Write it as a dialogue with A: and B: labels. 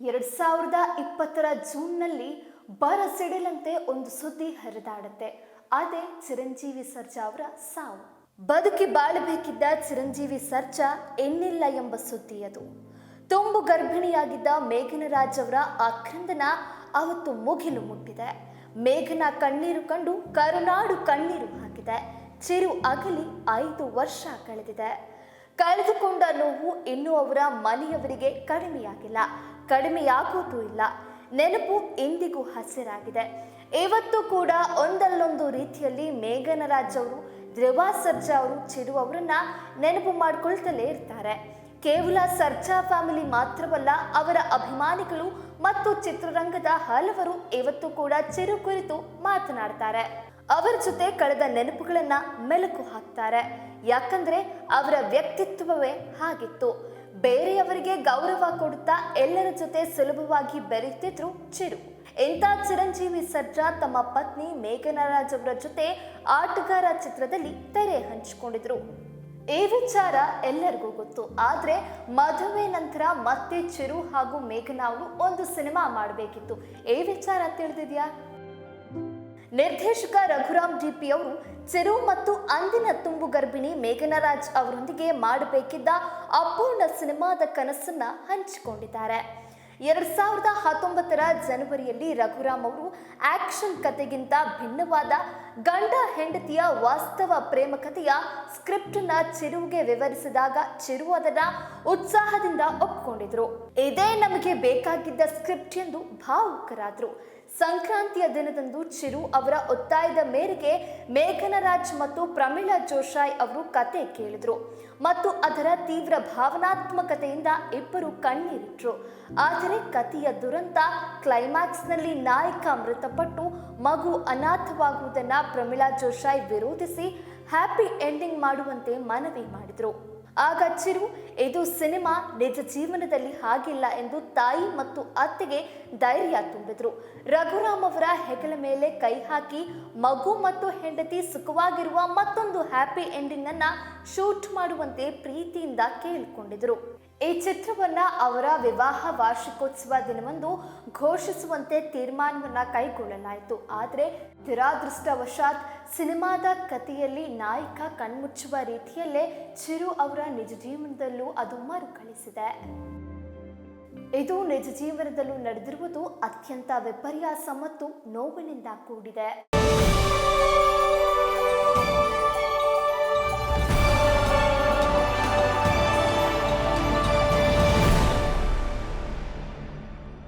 A: ಎರಡ್ ಸಾವಿರದ ಇಪ್ಪತ್ತರ ಜೂನ್ನಲ್ಲಿ ಬರ ಸಿಡಿಲಂತೆ ಒಂದು ಸುದ್ದಿ ಹರಿದಾಡುತ್ತೆ. ಅದೇ ಚಿರಂಜೀವಿ ಸರ್ಜಾ ಅವರ ಸಾವು. ಬದುಕಿ ಬಾಳಬೇಕಿದ್ದ ಚಿರಂಜೀವಿ ಸರ್ಜಾ ಎನ್ನಿಲ್ಲ ಎಂಬ ಸುದ್ದಿ ಅದು. ತುಂಬು ಗರ್ಭಿಣಿಯಾಗಿದ್ದ ಮೇಘನ ರಾಜ್ ಅವರ ಆಕ್ರಂದನ ಅವತ್ತು ಮುಗಿಲು ಮುಟ್ಟಿದೆ. ಮೇಘನ ಕಣ್ಣೀರು ಕಂಡು ಕರುನಾಡು ಕಣ್ಣೀರು ಹಾಕಿದೆ. ಚಿರು ಅಗಲಿ ಐದು ವರ್ಷ ಕಳೆದಿದೆ. ಕಳೆದುಕೊಂಡ ನೋವು ಇನ್ನೂ ಅವರ ಮನೆಯವರಿಗೆ ಕಡಿಮೆಯಾಗಿಲ್ಲ. ಕಡಿಮೆಯಾಗುವುದೂ ಇಲ್ಲ. ನೆನಪು ಇಂದಿಗೂ ಹಸಿರಾಗಿದೆ. ಇವತ್ತು ಕೂಡ ಒಂದಲ್ಲೊಂದು ರೀತಿಯಲ್ಲಿ ಮೇಘನರಾಜ್ ಅವರು ಧ್ರುವ ಸರ್ಜಾ ಅವರು ಚಿರು ಅವರನ್ನ ನೆನಪು ಮಾಡಿಕೊಳ್ತಲೇ ಇರ್ತಾರೆ. ಕೇವಲ ಸರ್ಜಾ ಫ್ಯಾಮಿಲಿ ಮಾತ್ರವಲ್ಲ, ಅವರ ಅಭಿಮಾನಿಗಳು ಮತ್ತು ಚಿತ್ರರಂಗದ ಹಲವರು ಇವತ್ತು ಕೂಡ ಚಿರು ಕುರಿತು ಮಾತನಾಡ್ತಾರೆ. ಅವರ ಜೊತೆ ಕಳೆದ ನೆನಪುಗಳನ್ನ ಮೆಲುಕು ಹಾಕ್ತಾರೆ. ಯಾಕಂದ್ರೆ ಅವರ ವ್ಯಕ್ತಿತ್ವವೇ ಹಾಗಿತ್ತು. ಬೇರೆಯವರಿಗೆ ಗೌರವ ಕೊಡುತ್ತಾ ಎಲ್ಲರ ಜೊತೆ ಸುಲಭವಾಗಿ ಬೆರೆಯುತ್ತಿದ್ರು ಚಿರು. ಇಂಥ ಚಿರಂಜೀವಿ ಸರ್ಜಾ ತಮ್ಮ ಪತ್ನಿ ಮೇಘನರಾಜ್ ಅವರ ಜೊತೆ ಆಟಗಾರ ಚಿತ್ರದಲ್ಲಿ ತೆರೆ ಹಂಚಿಕೊಂಡಿದ್ರು. ಈ ವಿಚಾರ ಎಲ್ಲರಿಗೂ ಗೊತ್ತು. ಆದ್ರೆ ಮದುವೆ ನಂತರ ಮತ್ತೆ ಚಿರು ಹಾಗೂ ಮೇಘನಾ ಅವರು ಒಂದು ಸಿನಿಮಾ ಮಾಡಬೇಕಿತ್ತು. ಈ ವಿಚಾರ ತಿಳಿದಿದ್ಯಾ? ನಿರ್ದೇಶಕ ರಘುರಾಮ್ ಡಿಪಿ ಅವರು ಚೆರು ಮತ್ತು ಅಂದಿನ ತುಂಬು ಗರ್ಭಿಣಿ ಮೇಘನರಾಜ್ ಅವರೊಂದಿಗೆ ಮಾಡಬೇಕಿದ್ದ ಅಪೂರ್ಣ ಸಿನಿಮಾದ ಕನಸನ್ನ ಹಂಚಿಕೊಂಡಿದ್ದಾರೆ. ಎರಡ್ ಸಾವಿರದ ಹತ್ತೊಂಬತ್ತರ ಜನವರಿಯಲ್ಲಿ ರಘುರಾಮ್ ಅವರು ಆಕ್ಷನ್ ಕಥೆಗಿಂತ ಭಿನ್ನವಾದ ಗಂಡ ಹೆಂಡತಿಯ ವಾಸ್ತವ ಪ್ರೇಮ ಕಥೆಯ ಸ್ಕ್ರಿಪ್ಟ್ನ ಚಿರುವಿಗೆ ವಿವರಿಸಿದಾಗ ಚಿರು ಅದರ ಉತ್ಸಾಹದಿಂದ ಒಪ್ಕೊಂಡಿದ್ರು. ಇದೇ ನಮಗೆ ಬೇಕಾಗಿದ್ದ ಸ್ಕ್ರಿಪ್ಟ್ ಎಂದು ಭಾವುಕರಾದ್ರು. ಸಂಕ್ರಾಂತಿಯ ದಿನದಂದು ಚಿರು ಅವರ ಒತ್ತಾಯದ ಮೇರೆಗೆ ಮೇಘನರಾಜ್ ಮತ್ತು ಪ್ರಮೀಳಾ ಜೋಶಾಯ್ ಅವರು ಕತೆ ಕೇಳಿದ್ರು ಮತ್ತು ಅದರ ತೀವ್ರ ಭಾವನಾತ್ಮಕತೆಯಿಂದ ಇಬ್ಬರು ಕಣ್ಣೀರಿಟ್ರು. ಆದರೆ ಕತೆಯ ದುರಂತ ಕ್ಲೈಮ್ಯಾಕ್ಸ್ನಲ್ಲಿ ನಾಯಕ ಮೃತಪಟ್ಟು ಮಗು ಅನಾಥವಾಗುವುದನ್ನ ಪ್ರಮೀಳಾ ಜೋಶಾಯ್ ವಿರೋಧಿಸಿ ಹ್ಯಾಪಿ ಎಂಡಿಂಗ್ ಮಾಡುವಂತೆ ಮನವಿ ಮಾಡಿದರು. ಆಗ ಚಿರು, ಇದು ಸಿನಿಮಾ, ನಿಜ ಜೀವನದಲ್ಲಿ ಹಾಗಿಲ್ಲ ಎಂದು ತಾಯಿ ಮತ್ತು ಅತ್ತೆಗೆ ಧೈರ್ಯ ತುಂಬಿದ್ರು. ರಘುರಾಮ್ ಅವರ ಹೆಗಲ ಮೇಲೆ ಕೈ ಹಾಕಿ, ಮಗು ಮತ್ತು ಹೆಂಡತಿ ಸುಖವಾಗಿರುವ ಮತ್ತೊಂದು ಹ್ಯಾಪಿ ಎಂಡಿಂಗ್ ಅನ್ನ ಶೂಟ್ ಮಾಡುವಂತೆ ಪ್ರೀತಿಯಿಂದ ಕೇಳಿಕೊಂಡಿದ್ರು. ಈ ಚಿತ್ರವನ್ನ ಅವರ ವಿವಾಹ ವಾರ್ಷಿಕೋತ್ಸವ ದಿನವಂದು ಘೋಷಿಸುವಂತೆ ತೀರ್ಮಾನವನ್ನ ಕೈಗೊಳ್ಳಲಾಯಿತು. ಆದರೆ ದುರಾದೃಷ್ಟವಶಾತ್ ಸಿನಿಮಾದ ಕಥೆಯಲ್ಲಿ ನಾಯಕ ಕಣ್ಮುಚ್ಚುವ ರೀತಿಯಲ್ಲೇ ಚಿರು ಅವರ ನಿಜ ಜೀವನದಲ್ಲೂ ಅದು ಮರುಕಳಿಸಿದೆ. ಇದು ನಿಜ ಜೀವನದಲ್ಲೂ ನಡೆದಿರುವುದು ಅತ್ಯಂತ ವಿಪರ್ಯಾಸ ಮತ್ತು ನೋವಿನಿಂದ ಕೂಡಿದೆ.